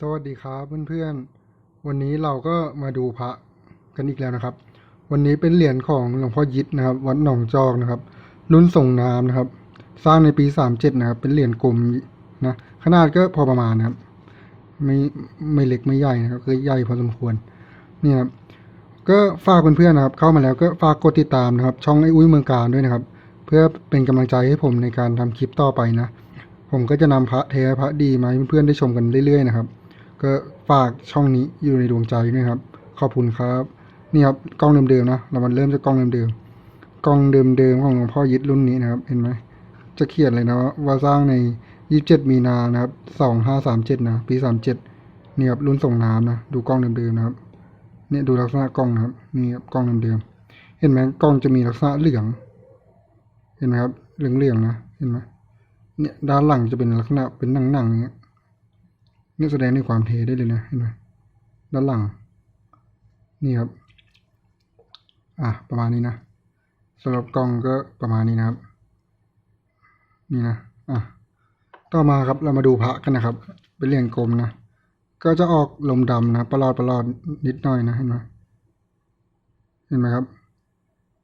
สวัสดีครับเพื่อนๆ วันนี้เราก็มาดูพระกันอีกแล้วนะครับ วันนี้เป็นเหรียญของหลวงพ่อยิดนะครับ วัดหนองจอกนะครับ รุ่นส่งน้ำนะครับ สร้างในปีสามเจ็ดนะครับ เป็นเหรียญกลมนะขนาดก็พอประมาณนะครับ ไม่ไม่เล็กไม่ใหญ่นะครับคือใหญ่พอสมควรนี่ครับก็ฝากเพื่อนๆนะครับ เข้ามาแล้วก็ฝากกดติดตามนะครับ ช่องไอ้อุ้ยเมืองการด้วยนะครับ เพื่อเป็นกำลังใจให้ผมในการทำคลิปต่อไปนะ ผมก็จะนำพระเทพระดีมาให้เพื่อนๆได้ชมกันเรื่อยๆนะครับ ก็ฝากช่องนี้อยู่ในดวงใจด้วยครับ ขอบคุณครับ นี่ครับกล้องเดิมๆนะ เรามาเริ่มจากกล้องเดิมๆกล้องเดิมๆของหลวงพ่อยึดรุ่นนี้นะครับ เห็นไหม จะเขียนเลยนะว่าสร้างใน 27 มีนานะครับ 2537 นะปี 37 นี่ครับรุ่นส่งน้ำนะ ดูกล้องเดิมๆนะครับ เนี่ยดูลักษณะกล้องนะครับ นี่ครับกล้องเดิมๆ เห็นไหมกล้องจะมีลักษณะเหลือง เห็นไหมครับ เหลืองๆนะ เห็นไหมเนี่ยด้านหลังจะเป็นลักษณะเป็นหนังๆอย่างเงี้ย นี่แสดงในความเทได้เลยนะเห็นไหมด้านหลัง นี่ครับ อะประมาณนี้นะสำหรับกล้องก็ประมาณนี้นะครับ นี่นะอะต่อมาครับเรามาดูพระกันนะครับ เป็นเหรียญกลมนะก็จะออกลมดำนะประหลอดประหลอดนิดหน่อยนะเห็นไหมเห็นไหมครับ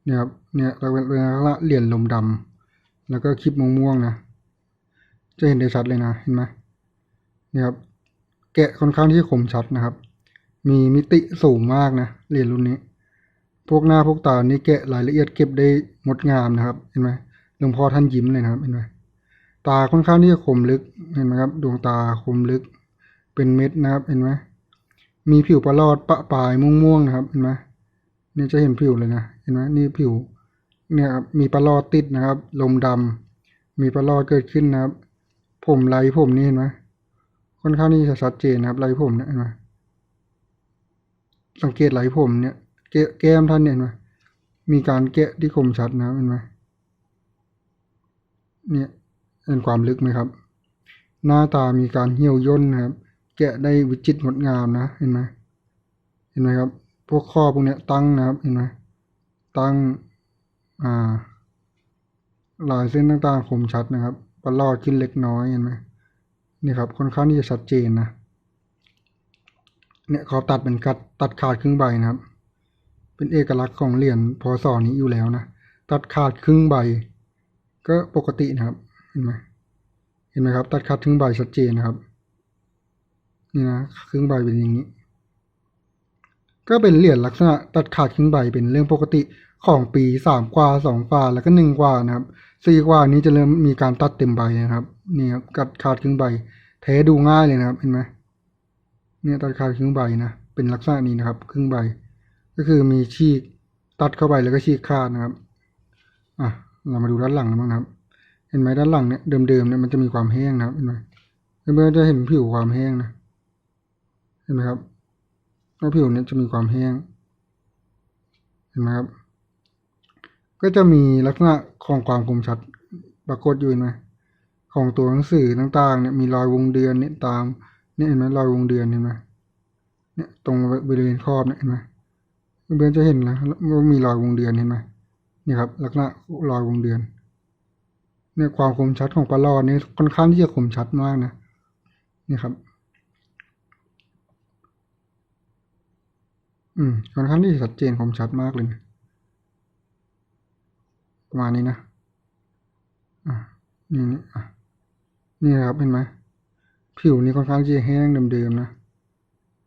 เนี่ยครับเนี่ยเราเป็นละเหรียญลมดำแล้วก็คลิปม่วงๆนะจะเห็นได้ชัดเลยนะเห็นไหมเนี่ยครับ แกะค่อนข้างที่คมชัดนะครับ มีมิติสูงมากนะเหรียญรุ่นนี้ พวกหน้าพวกตานี่แกะรายละเอียดเก็บได้งดงามนะครับ เห็นไหมหลวงพ่อท่านยิ้มเลยนะครับ เห็นไหมตาค่อนข้างที่จะคมลึก เห็นไหมครับ ดวงตาคมลึก เป็นเม็ดนะครับ เห็นไหมมีผิวประหลอดปะปลายม่วงๆนะครับ เห็นไหมนี่จะเห็นผิวเลยนะ เห็นไหมนี่ผิว เนี่ยครับ มีประหลอดติดนะครับ ลมดำมีประหลอดเกิดขึ้นนะครับ ผมไหลผมนี่เห็นไหม ค่อนข้างที่จะชัดเจนนะครับไหลผมเนี่ยเห็นไหมสังเกตไหลผมเนี่ยแก,แก้มท่านเนี่ยเห็นไหมมีการแกะที่คมชัดนะเห็นไหมเนี่ยเห็นความลึกไหมครับ หน้าตามีการเหี่ยวย่นนะครับ แกะได้วิจิตรงดงามนะเห็นไหมเห็นไหมครับ พวกข้อพวกเนี้ยตั้งนะครับเห็นไหมตั้งอ่าลายเส้นต่างๆคมชัดนะครับประลอดขึ้นเล็กน้อยเห็นไหม นี่ครับค่อนข้างที่จะชัดเจนนะเนี่ยเขาตัดเป็นกัดตัดขาดครึ่งใบนะครับ เป็นเอกลักษณ์ของเหรียญพศนี้อยู่แล้วนะตัดขาดครึ่งใบ ก็ปกตินะครับเห็นไหมเห็นไหมครับ ตัดขาดครึ่งใบชัดเจนนะครับ นี่นะครึ่งใบเป็นอย่างนี้ ก็เป็นเหรียญลักษณะ ตัดขาดครึ่งใบเป็นเรื่องปกติของปีสามกว่าสองกว่าแล้วก็หนึ่งกว่านะครับสี่กว่านี้จะเริ่มมีการตัดเต็มใบนะครับนี่ครับตัดขาดครึ่งใบ เทดูง่ายเลยนะครับเห็นไหมเนี่ยตัดขาดครึ่งใบนะเป็นลักษณะนี้นะครับ ครึ่งใบ ก็คือมีฉีกตัดเข้าไปแล้วก็ฉีกขาดนะครับอะเรามาดูด้านหลังบ้างนะครับ เห็นไหมด้านหลังเนี่ยเดิมๆเนี่ยมันจะมีความแห้งนะครับเห็นไหมเพื่อนๆจะเห็นผิวความแห้งนะเห็นไหมครับแล้วผิวเนี่ยจะมีความแห้งเห็นไหมครับ ก็จะมีลักษณะของความคมชัดปรากฏอยู่เห็นไหม ของตัวหนังสือต่างๆเนี่ยมีรอยวงเดือนเนี่ยตามเนี่ยเห็นไหมรอยวงเดือนเห็นไหมเนี่ยตรงบริเวณครอบเนี่ยเห็นไหมเพื่อนจะเห็นนะว่ามีรอยวงเดือนเห็นไหมนี่ครับลักษณะรอยวงเดือนเนี่ยความคมชัดของปลาลอดนี่ค่อนข้างที่จะคมชัดมากนะนี่ครับ อืมค่อนข้างที่จะชัดเจนคมชัดมากเลยนะประมาณนี้นะอะนี่นี่อะ นี่ครับเห็นไหมผิวนี่ค่อนข้างจะแห้งเดิมๆนะ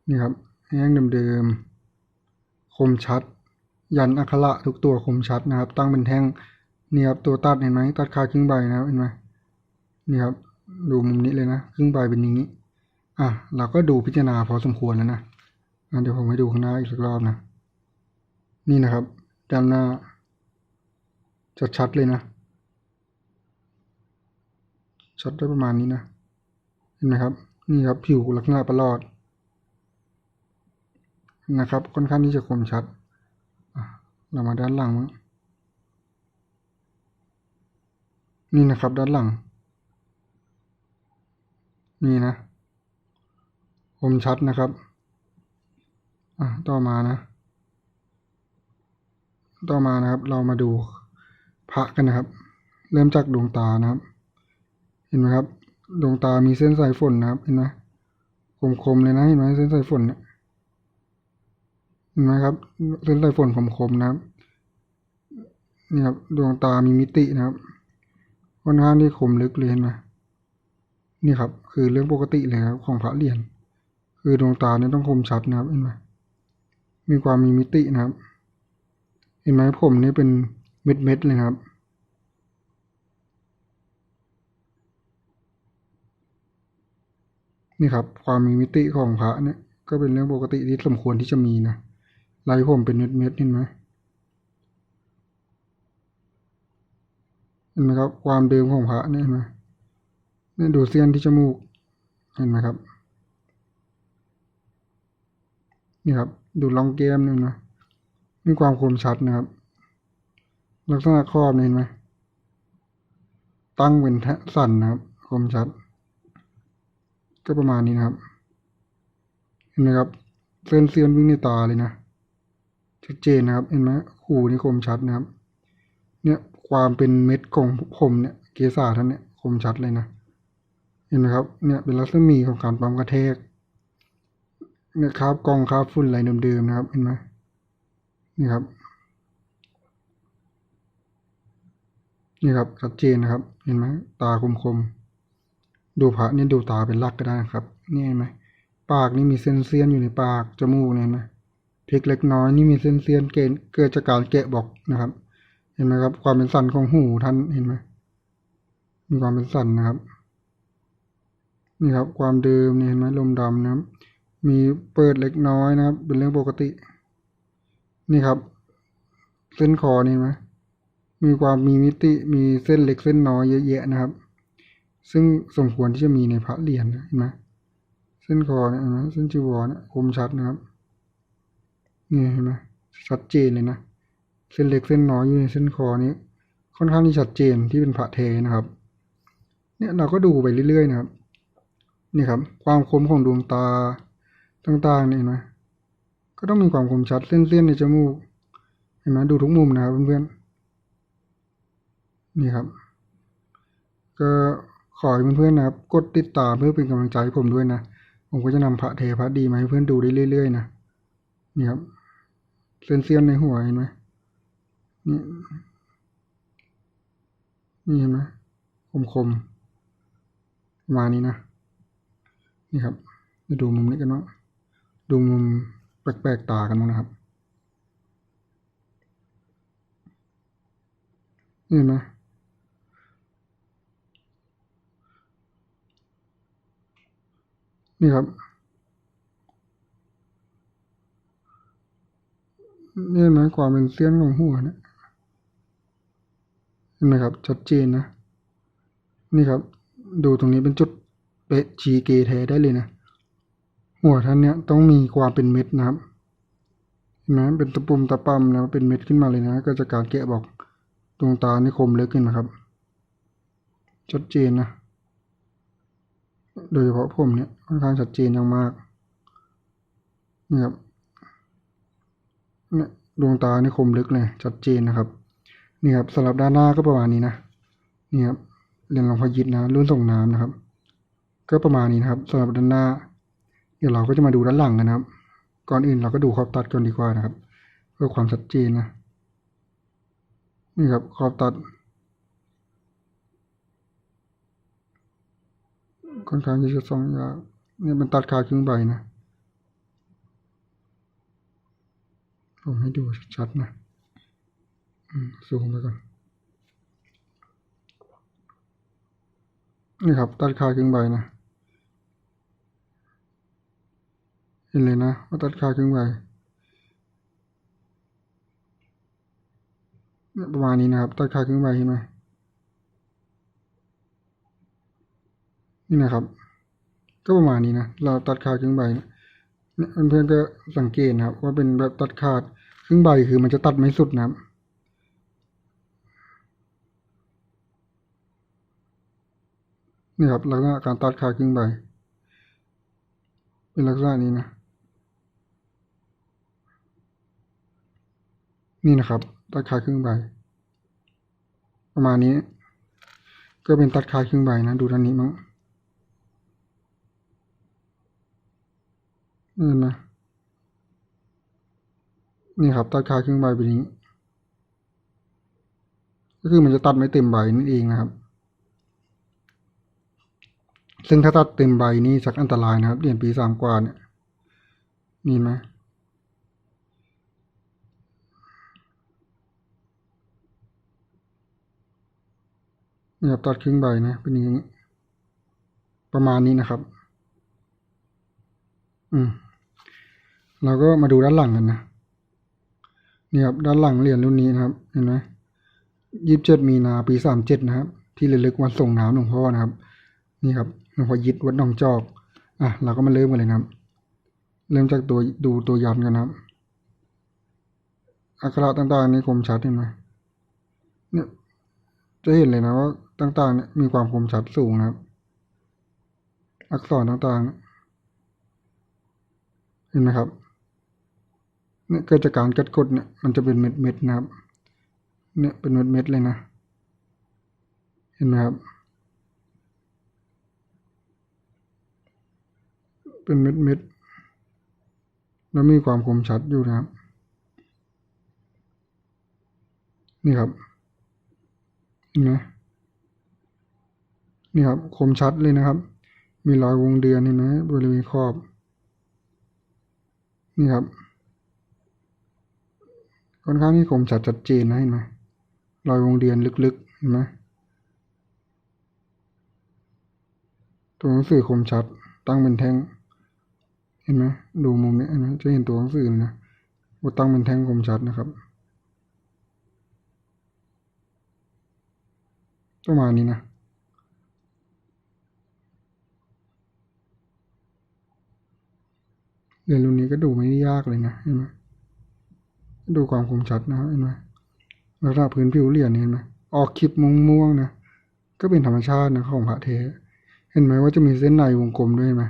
นี่ครับ แห้งเดิมๆคมชัด ยันอักขระทุกตัวคมชัดนะครับ ตั้งเป็นแท่งนี่ครับตัวตัดเห็นไหมตัดขาครึ่งใบนะครับเห็นไหมนี่ครับดูมุมนี้เลยนะครึ่งใบเป็นอย่างนี้อะเราก็ดูพิจารณาพอสมควรแล้วนะอะเดี๋ยวผมให้ดูข้างหน้าอีกสักรอบนะ นี่นะครับด้านหน้าชัดๆเลยนะ ชัดได้ประมาณนี้นะ เห็นไหมครับ นี่ครับผิวลักษณะประหลอด นะครับ ค่อนข้างที่จะคมชัดเรามาด้านหลังมานี่นะครับ ด้านหลัง นี่นะ คมชัดนะครับ อะต่อมานะ ต่อมานะครับ เรามาดูพระกันนะครับ เริ่มจากดวงตานะครับ ห็นไหมครับดวงตามีเส้นสายฝนนะครับ เห็นไหมคมๆเลยนะเห็นไหมเส้นสายฝนเนี่ยเห็นไหมครับ เส้นสายฝนคมๆนะครับนี่ครับดวงตามีมิตินะครับค่อนข้างที่คมลึกเลยเห็นไหมนี่ครับ คือเรื่องปกติเลยครับของพระเหรียญคือดวงตาเนี่ยต้องคมชัดนะครับเห็นไหมมีความมีมิตินะครับ เห็นไหมผมนี่เป็นเม็ดๆเลยครับ นี่ครับ ความมีมิติของพระเนี่ยก็เป็นเรื่องปกติที่สมควรที่จะมีนะลายผมเป็นเม็ดๆเห็นไหมเห็นไหมครับ ความเดิมของพระเนี่ยเห็นไหมนี่ดูเส้นที่จมูก เห็นไหมครับ นี่ครับ ดูร่องแก้มนี่นะมีความคมชัดนะครับ ลักษณะครอบเนี่ยเห็นไหมตั้งเป็นแทะสั่นนะครับ คมชัด ก็ประมาณนี้นะครับ เห็นไหมครับ เส้นเซียนวิ่งในตาเลยนะ ชัดเจนนะครับ เห็นไหมหูนี่คมชัดนะครับ เนี่ยความเป็นเม็ดของผมเนี่ย เกสาท่านเนี่ยคมชัดเลยนะ เห็นไหมครับ เนี่ยเป็นลักษมีของการปั๊มกระแทก เนี่ยคราบกองคราบฝุ่นอะไรเดิมๆนะครับ เห็นไหมนี่ครับ นี่ครับชัดเจนนะครับ เห็นไหมตาคมๆ ดูพระเนี่ยดูตาเป็นหลักก็ได้นะครับนี่เห็นไหมปากนี่มีเส้นเสี้ยนอยู่ในปากจมูกเนี่ยเห็นไหมพริกเล็กน้อยนี่มีเส้นเสี้ยนเกณฑ์เกิดจากการแกะบอกนะครับ เห็นไหมครับ ความเป็นสันของหูท่านเห็นไหมมีความเป็นสันนะครับ นี่ครับ ความเดิมเนี่ยเห็นไหมลมดำนะครับ มีเปิดเล็กน้อยนะครับ เป็นเรื่องปกติ นี่ครับ เส้นคอนี่เห็นไหมมีความมีมิติมีเส้นเล็กเส้นน้อยเยอะแยะนะครับ ซึ่งสมควรที่จะมีในพระเหรียญนะเห็นไหมเส้นคอเนี่ยเห็นไหมเส้นจีวรเนี่ยคมชัดนะครับนี่เห็นไหมชัดเจนเลยนะเส้นเล็กเส้นน้อยอยู่ในเส้นคอนี้ ค่อนข้างที่ชัดเจนที่เป็นพระเทนะครับ เนี่ยเราก็ดูไปเรื่อยๆนะครับนี่ครับ ความคมของดวงตาต่างๆเนี่ยเห็นไหมก็ต้องมีความคมชัดเส้นๆในจมูกเห็นไหมดูทุกมุมนะครับเพื่อนๆนี่ครับ ก็ ขอให้เพื่อนๆนะครับกดติดตามเพื่อเป็นกำลังใจให้ผมด้วยนะ ผมก็จะนำพระเทพระดีมาให้เพื่อนดูได้เรื่อยๆนะนี่ครับเส้นเสี้ยนในหัวเห็นไหมนี่นี่เห็นไหมคมๆมานี้นะ นี่ครับมาดูมุมนี้กันเนาะดูมุมแปลกๆตากันบ้งนะครับนี่เห็นไหม นี่ครับ นี่ห็นไหมความเป็นเสี้ยนของหัวเนี่ยเห็นไหมครับชัดเจนนะ นี่ครับ ดูตรงนี้เป็นจุดเป๊ะชีเกแท้ได้เลยนะ หัวท่านเนี่ยต้องมีความเป็นเม็ดนะครับเห็นไหมเป็นตะปุ่มตะปั๊มแล้วเป็นเม็ดขึ้นมาเลยนะ ก็จะการแกะบอกดวงตานี่คมเล็กขึ้นนะครับชัดเจนนะ โดยเฉพาะผมเนี่ยค่อนข้างชัดเจนอย่างมากนี่ครับเนี่ยดวงตานี่คมลึกเลยชัดเจนนะครับนี่ครับสำหรับด้านหน้าก็ประมาณนี้นะนี่ครับเรียญหลวงพยิดนะรุ่นส่งน้ำนะครับ ก็ประมาณนี้นะครับสำหรับด้านหน้า เดี๋ยวเราก็จะมาดูด้านหลังกันนะครับ ก่อนอื่นเราก็ดูขอบตัดก่อนดีกว่านะครับ เพื่อความชัดเจนนะนี่ครับขอบตัด ค่อนข้างที่จะส่องยากเนี่ยมันตัดขาดครึ่งใบนะผมให้ดูชัดๆนะอืมซูมไปก่อน นี่ครับ ตัดขาดครึ่งใบนะ เห็นเลยนะว่าตัดขาดครึ่งใบประมาณนี้นะครับ ตัดขาดครึ่งใบเห็นไหม นี่นะครับ ก็ประมาณนี้นะเราตัดขาดครึ่งใบเนี่ยเพื่อนๆก็สังเกตนะครับ ว่าเป็นแบบตัดขาดครึ่งใบคือมันจะตัดไม่สุดนะครับนี่ครับลักษณะการตัดขาดครึ่งใบเป็นลักษณะนี้นะ นี่นะครับ ตัดขาดครึ่งใบ ประมาณนี้ ก็เป็นตัดขาดครึ่งใบนะ ดูด้านนี้มั้ง นี่นไหมนี่ครับตัดขาครึ่งใบไปนี้ ก็คือมันจะตัดไม่เต็มใบนั่นเองนะครับ ซึ่งถ้าตัดเต็มใบนี่ชักอันตรายนะครับเหรียญปีสามกว่าเนี่ยนี่ไหมนี่ครับตัดครึ่งใบนะเป็นอย่างนี้ ประมาณนี้นะครับ อืม เราก็มาดูด้านหลังกันนะนี่ครับด้านหลังเหรียญรุ่นนี้นะครับเห็นไหมยี่สิบเจ็ดมีนาปีสามเจ็ดนะครับ ที่ระลึกวันส่งน้ำหลวงพ่อนะครับ นี่ครับหลวงพ่อยิดวัดหนองจอกอะเราก็มาเริ่มกันเลยนะครับ เริ่มจากตัวดูตัวยันกันนะครับอักขระต่างๆนี่คมชัดเห็นไหมเนี่ยจะเห็นเลยนะว่าต่างๆเนี่ยมีความคมชัดสูงนะครับ อักษรต่างๆเนี่ยเห็นไหมครับ เนี่ยเกิดจากการกัดกดเนี่ยมันจะเป็นเม็ดเม็ดๆนะครับ เนี่ยเป็นเม็ดเม็ดๆเลยนะ เห็นไหมครับ เป็นเม็ดเม็ดๆแล้วมีความคมชัดอยู่นะครับ นี่ครับ เห็นไหมนี่ครับคมชัดเลยนะครับ มีรอยวงเดือนเห็นไหมบริเวณขอบ นี่ครับ ค่อนข้างที่คมชัดชัดเจนนะเห็นไหมรอยวงเดือนลึกๆเห็นไหมตัวหนังสือคมชัดตั้งเป็นแท่ง เห็นไหมดูมุมนี้นไหมจะเห็นตัวหนังสือเลยนะว่าตั้งเป็นแท่งคมชัดนะครับประมาณนี้นะเรียนรุ่นนี้ก็ดูไม่ยากเลยนะเห็นไหม ดูความคมชัดนะเห็นไหมแล้วถ้าพื้นผิวเหรียญนี่เห็นไหมออกคลิปม่วงๆนะก็เป็นธรรมชาตินะของพระเทเห็นไหมว่าจะมีเส้นในวงกลมด้วยไหม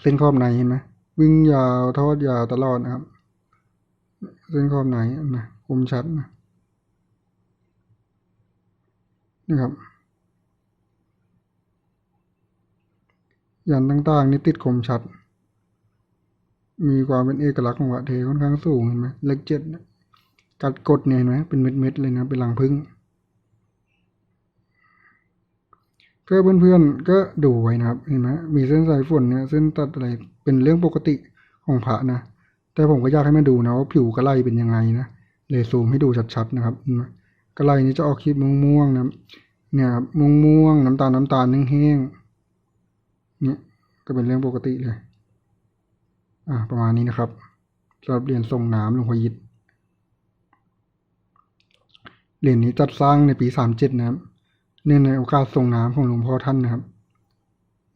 เส้นขอบในเห็นไหมวิ่งยาวทอดยาวตลอดนะครับ เส้นขอบในนไหมคมชัดนะนี่ครับยันต่างๆนี่ติดคมชัด มีความเป็นเอกลักษณ์ของวัดเทค่อนข้างสูงเห็นไหมเลขเจ็ดเนี่ยกัดกดเนี่ยเห็นไหมเป็นเม็ดๆเลยนะเป็นรังผึ้งเพื่อเพื่อนๆก็ดูไว้นะครับเห็นไหมมีเส้นสายฝนเนี่ยเส้นตัดอะไรเป็นเรื่องปกติของพระนะแต่ผมก็อยากให้มาดูนะว่าผิวกระไลเป็นยังไงนะเลยซูมให้ดูชัดๆนะครับนไหมกระไลนี่จะออกคลิปม่วงๆนะเนี่ยครับม่วงๆน้ำตาลน้ำตาลแห้งๆเนี่ยก็เป็นเรื่องปกติเลย อ่าประมาณนี้นะครับสำหรับเหรียญทรงน้ำหลวงพ่อยิดเหรียญนี้จัดสร้างในปีสามเจ็ดนะครับเนื่องในโอกาสทรงน้ำของหลวงพ่อท่านนะครับ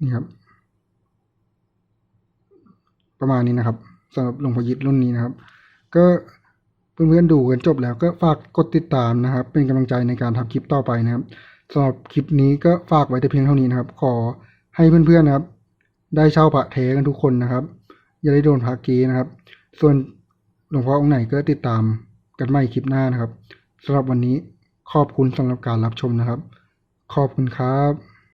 นี่ครับ ประมาณนี้นะครับสำหรับหลวงพ่อยิดรุ่นนี้นะครับ ก็เพื่อนๆดูกันจบแล้วก็ฝากกดติดตามนะครับ เป็นกำลังใจในการทำคลิปต่อไปนะครับสำหรับคลิปนี้ก็ฝากไว้แต่เพียงเท่านี้นะครับ ขอให้เพื่อนๆนะครับ ได้เช่าพระเทกันทุกคนนะครับ อย่าได้โดนพากีนะครับ ส่วนหลวงพ่อองค์ไหนก็ติดตามกันใหม่คลิปหน้านะครับสำหรับวันนี้ขอบคุณสำหรับการรับชมนะครับ ขอบคุณครับ